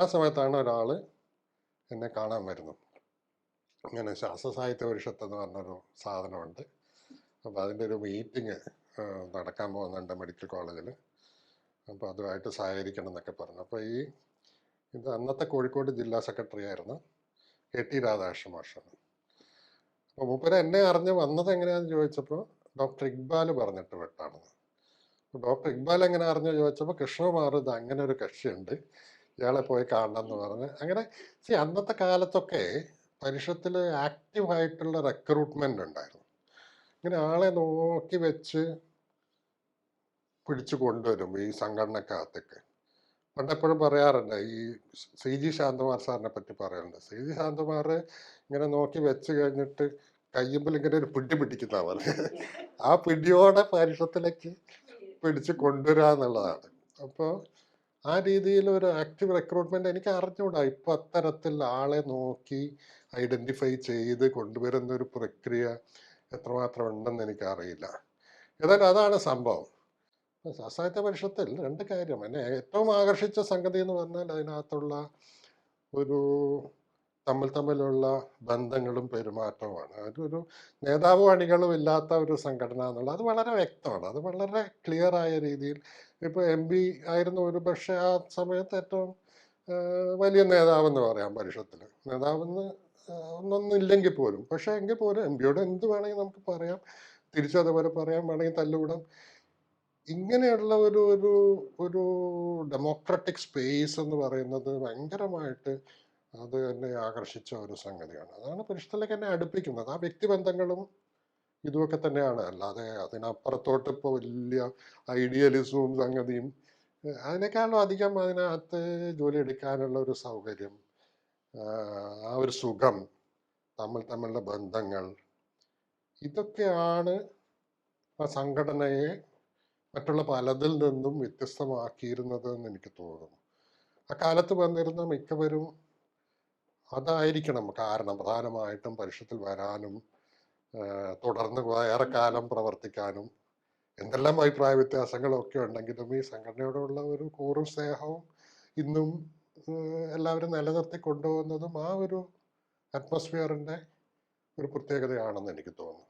ആ സമയത്താണ് ഒരാൾ എന്നെ കാണാൻ വരുന്നത്. ഇങ്ങനെ ശാസ്ത്ര സാഹിത്യ പരിഷത്ത് എന്ന് പറഞ്ഞൊരു സാധനമുണ്ട്. അപ്പോൾ അതിന്റെ ഒരു മീറ്റിംഗ് നടക്കാൻ പോകുന്നുണ്ട് മെഡിക്കൽ കോളേജിൽ അപ്പോൾ അതുമായിട്ട് സഹകരിക്കണം എന്നൊക്കെ പറഞ്ഞു. അപ്പോൾ ഈ ഇത് അന്നത്തെ കോഴിക്കോട് ജില്ലാ സെക്രട്ടറി ആയിരുന്നു കെ ടി രാധാകൃഷ്ണ മാഷാണ് അപ്പോൾ മൂപ്പര് എന്നെ അറിഞ്ഞ് വന്നത് എങ്ങനെയാണെന്ന് ചോദിച്ചപ്പോൾ ഡോക്ടർ ഇക്ബാൽ പറഞ്ഞിട്ട് വിട്ടാണെന്ന് ഡോക്ടർ ഇക്ബാൽ എങ്ങനെ അറിഞ്ഞു ചോദിച്ചപ്പോൾ കൃഷ്ണകുമാർ ഇത് അങ്ങനെ ഒരു കക്ഷിയുണ്ട്. ഇയാളെ പോയി കാണണം എന്ന് പറഞ്ഞ്. അങ്ങനെ സി അന്നത്തെ കാലത്തൊക്കെ പരിഷത്തിൽ ആക്റ്റീവായിട്ടുള്ള റിക്രൂട്ട്മെന്റ് ഉണ്ടായിരുന്നു. ഇങ്ങനെ ആളെ നോക്കി വെച്ച് പിടിച്ചു കൊണ്ടുവരും ഈ സംഘടനക്കകത്തേക്ക്. പണ്ടെപ്പോഴും പറയാറുണ്ട് ഈ സി ജി ശാന്തകുമാർ സാറിനെ പറ്റി പറയാറുണ്ട്. സി ജി ശാന്തകുമാർ ഇങ്ങനെ നോക്കി വെച്ച് കഴിഞ്ഞിട്ട് കയ്യുമ്പിൽ ഇങ്ങനെ ഒരു പിടി പിടിക്കുന്ന പോലെ. ആ പിടിയോടെ പരിഷത്തിലേക്ക് പിടിച്ച് കൊണ്ടുവരാന്നുള്ളതാണ്. അപ്പോൾ ആ രീതിയിൽ ഒരു ആക്റ്റീവ് റിക്രൂട്ട്മെന്റ് എനിക്ക് അറിഞ്ഞുകൂടാ ഇപ്പൊ അത്തരത്തിൽ ആളെ നോക്കി ഐഡന്റിഫൈ ചെയ്ത് കൊണ്ടുവരുന്ന ഒരു പ്രക്രിയ എത്രമാത്രം ഉണ്ടെന്ന് എനിക്ക് അറിയില്ല ഏതായാലും അതാണ് സംഭവം. സാഹിത്യ പരിഷത്തിൽ രണ്ട് കാര്യം. എന്നെ ഏറ്റവും ആകർഷിച്ച സംഗതി എന്ന് പറഞ്ഞാൽ അതിനകത്തുള്ള ഒരു തമ്മിൽ തമ്മിലുള്ള ബന്ധങ്ങളും പെരുമാറ്റവുമാണ്. അതൊരു നേതാവ് അണികളും ഇല്ലാത്ത ഒരു സംഘടന എന്നുള്ളത് അത് വളരെ വ്യക്തമാണ്. അത് വളരെ ക്ലിയർ ആയ രീതിയിൽ ഇപ്പോൾ എം പി ആയിരുന്നു ഒരു പക്ഷേ ആ സമയത്ത് ഏറ്റവും വലിയ നേതാവെന്ന് പറയാം പരിഷത്തിൽ നേതാവെന്ന് ഒന്നൊന്നും ഇല്ലെങ്കിൽ പോലും. പക്ഷേ എങ്കിൽ പോലും എം പിയോട് എന്ത് വേണമെങ്കിൽ നമുക്ക് പറയാം. തിരിച്ചതുപോലെ പറയാം. വേണമെങ്കിൽ തല്ലുകൂടാം ഇങ്ങനെയുള്ള ഒരു ഒരു ഒരു ഡെമോക്രാറ്റിക് സ്പേസ് എന്ന് പറയുന്നത് ഭയങ്കരമായിട്ട് അത് എന്നെ ആകർഷിച്ച ഒരു സംഗതിയാണ്. അതാണ് പുരുഷത്തിലേക്ക് എന്നെ അടുപ്പിക്കുന്നത്. ആ വ്യക്തിബന്ധങ്ങളും ഇതുമൊക്കെ തന്നെയാണ്. അല്ലാതെ അതിനപ്പുറത്തോട്ട് ഇപ്പോൾ വലിയ ഐഡിയലിസവും സംഗതിയും അതിനേക്കാളും അധികം അതിനകത്ത് ജോലി എടുക്കാനുള്ള ഒരു സൗകര്യം ആ ഒരു സുഖം തമ്മിൽ തമ്മിലുള്ള ബന്ധങ്ങൾ ഇതൊക്കെയാണ് ആ സംഘടനയെ മറ്റുള്ള പലതിൽ നിന്നും വ്യത്യസ്തമാക്കിയിരുന്നത് എന്ന് എനിക്ക് തോന്നുന്നു. അക്കാലത്ത് വന്നിരുന്ന മിക്കവരും അതായിരിക്കണം കാരണം പ്രധാനമായിട്ടും പരിഷത്തിൽ വരാനും തുടർന്ന് ഏറെക്കാലം കാലം പ്രവർത്തിക്കാനും എന്തെല്ലാം അഭിപ്രായ വ്യത്യാസങ്ങളൊക്കെ ഉണ്ടെങ്കിലും ഈ സംഘടനയോടുള്ള ഒരു കൂറും സ്നേഹവും ഇന്നും എല്ലാവരും നിലനിർത്തി കൊണ്ടുപോകുന്നതും ആ ഒരു അറ്റ്മോസ്ഫിയറിന്റെ ഒരു പ്രത്യേകതയാണെന്ന് എനിക്ക് തോന്നുന്നു.